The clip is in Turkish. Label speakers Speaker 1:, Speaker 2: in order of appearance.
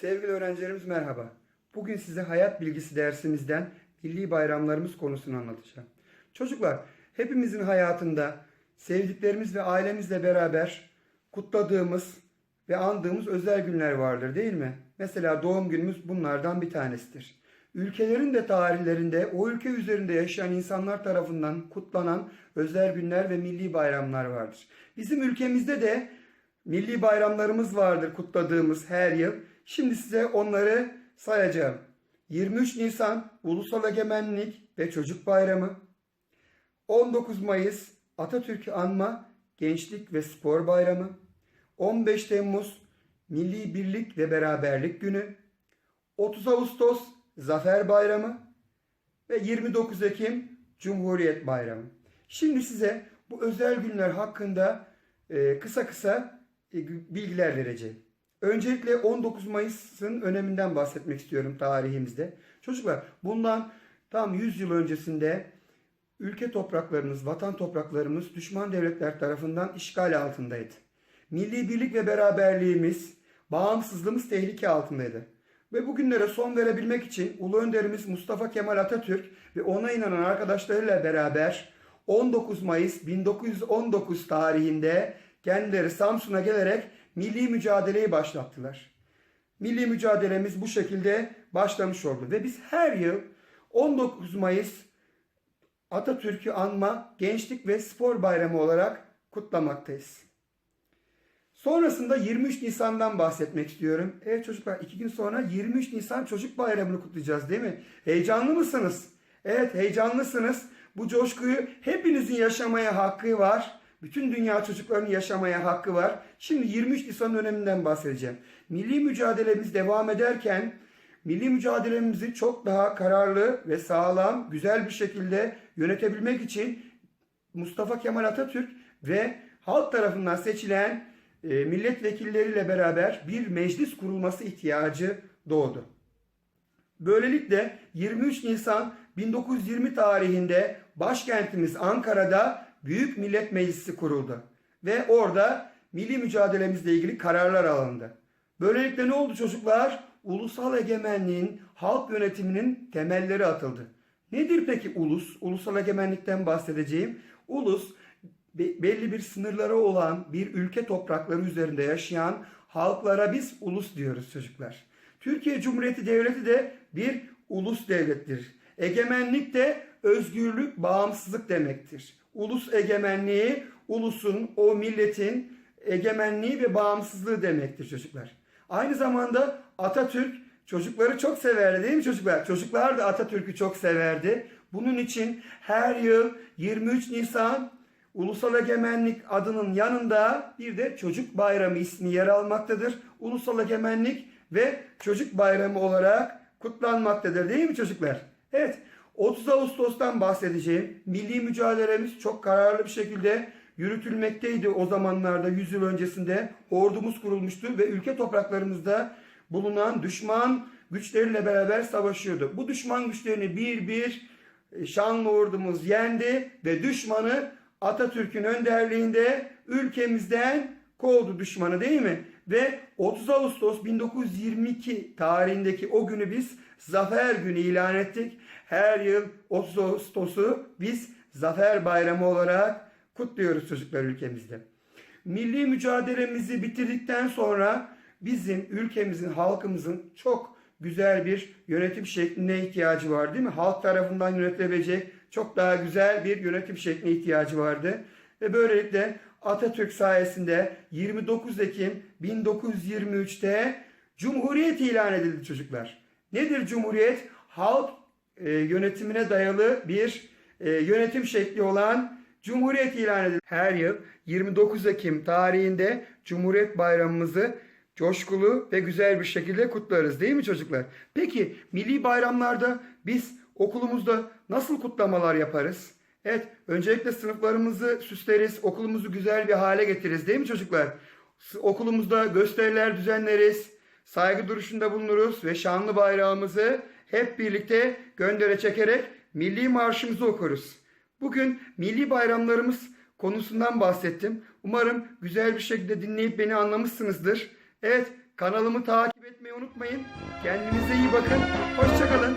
Speaker 1: Sevgili öğrencilerimiz merhaba. Bugün size hayat bilgisi dersimizden milli bayramlarımız konusunu anlatacağım. Çocuklar, hepimizin hayatında sevdiklerimiz ve ailemizle beraber kutladığımız ve andığımız özel günler vardır değil mi? Mesela doğum günümüz bunlardan bir tanesidir. Ülkelerin de tarihlerinde o ülke üzerinde yaşayan insanlar tarafından kutlanan özel günler ve milli bayramlar vardır. Bizim ülkemizde de milli bayramlarımız vardır kutladığımız her yıl. Şimdi size onları sayacağım. 23 Nisan Ulusal Egemenlik ve Çocuk Bayramı. 19 Mayıs Atatürk'ü anma Gençlik ve Spor Bayramı. 15 Temmuz Milli Birlik ve Beraberlik Günü. 30 Ağustos Zafer Bayramı ve 29 Ekim Cumhuriyet Bayramı. Şimdi size bu özel günler hakkında e, kısa kısa bilgiler vereceğim. Öncelikle 19 Mayıs'ın öneminden bahsetmek istiyorum tarihimizde. Çocuklar bundan tam 100 yıl öncesinde ülke topraklarımız, vatan topraklarımız düşman devletler tarafından işgal altındaydı. Milli birlik ve beraberliğimiz, bağımsızlığımız tehlike altındaydı. Ve bugünlere son verebilmek için Ulu Önderimiz Mustafa Kemal Atatürk ve ona inanan arkadaşlarıyla beraber 19 Mayıs 1919 tarihinde kendileri Samsun'a gelerek milli mücadeleyi başlattılar. Milli mücadelemiz bu şekilde başlamış oldu ve biz her yıl 19 Mayıs Atatürk'ü anma Gençlik ve Spor Bayramı olarak kutlamaktayız. Sonrasında 23 Nisan'dan bahsetmek istiyorum. Evet çocuklar iki gün sonra 23 Nisan Çocuk Bayramı'nı kutlayacağız değil mi? Heyecanlı mısınız? Evet heyecanlısınız. Bu coşkuyu hepinizin yaşamaya hakkı var. Bütün dünya çocuklarının yaşamaya hakkı var. Şimdi 23 Nisan öneminden bahsedeceğim. Milli mücadelemiz devam ederken milli mücadelemizi çok daha kararlı ve sağlam, güzel bir şekilde yönetebilmek için Mustafa Kemal Atatürk ve halk tarafından seçilen e, milletvekilleriyle beraber bir meclis kurulması ihtiyacı doğdu. Böylelikle 23 Nisan 1920 tarihinde başkentimiz Ankara'da Büyük Millet Meclisi kuruldu. Ve orada milli mücadelemizle ilgili kararlar alındı. Böylelikle ne oldu çocuklar? Ulusal egemenliğin, halk yönetiminin temelleri atıldı. Nedir peki ulus? Ulusal egemenlikten bahsedeceğim. Ulus be- belli bir sınırları olan bir ülke toprakları üzerinde yaşayan halklara biz ulus diyoruz çocuklar. Türkiye Cumhuriyeti Devleti de bir ulus devlettir. Egemenlik de özgürlük, bağımsızlık demektir. Ulus egemenliği, ulusun, o milletin egemenliği ve bağımsızlığı demektir çocuklar. Aynı zamanda Atatürk çocukları çok severdi değil mi çocuklar? Çocuklar da Atatürk'ü çok severdi. Bunun için her yıl 23 Nisan Ulusal Egemenlik adının yanında bir de Çocuk Bayramı ismi yer almaktadır. Ulusal Egemenlik ve Çocuk Bayramı olarak kutlanmaktadır değil mi çocuklar? Evet 30 Ağustos'tan bahsedeceğim. Milli mücadelemiz çok kararlı bir şekilde yürütülmekteydi o zamanlarda 100 yıl öncesinde. Ordumuz kurulmuştu ve ülke topraklarımızda bulunan düşman güçleriyle beraber savaşıyordu. Bu düşman güçlerini bir bir e, şanlı ordumuz yendi ve düşmanı Atatürk'ün önderliğinde ülkemizden kovdu düşmanı değil mi? Ve 30 Ağustos 1922 tarihindeki o günü biz Zafer Günü ilan ettik. Her yıl 30 Ağustos'u biz Zafer Bayramı olarak kutluyoruz çocuklar ülkemizde. Milli mücadelemizi bitirdikten sonra bizim ülkemizin, halkımızın çok güzel bir yönetim şekline ihtiyacı var değil mi? Halk tarafından yönetilebilecek çok daha güzel bir yönetim şekline ihtiyacı vardı. Ve böylelikle Atatürk sayesinde 29 Ekim 1923'te Cumhuriyet ilan edildi çocuklar. Nedir Cumhuriyet? Halk e, yönetimine dayalı bir e, yönetim şekli olan Cumhuriyet ilan edildi. Her yıl 29 Ekim tarihinde Cumhuriyet Bayramımızı coşkulu ve güzel bir şekilde kutlarız değil mi çocuklar? Peki milli bayramlarda biz okulumuzda nasıl kutlamalar yaparız? Evet, öncelikle sınıflarımızı süsleriz, okulumuzu güzel bir hale getiririz değil mi çocuklar? Okulumuzda gösteriler düzenleriz, saygı duruşunda bulunuruz ve şanlı bayrağımızı hep birlikte göndere çekerek milli marşımızı okuruz. Bugün milli bayramlarımız konusundan bahsettim. Umarım güzel bir şekilde dinleyip beni anlamışsınızdır. Evet, Kanalımı takip etmeyi unutmayın. Kendinize iyi bakın. Hoşçakalın.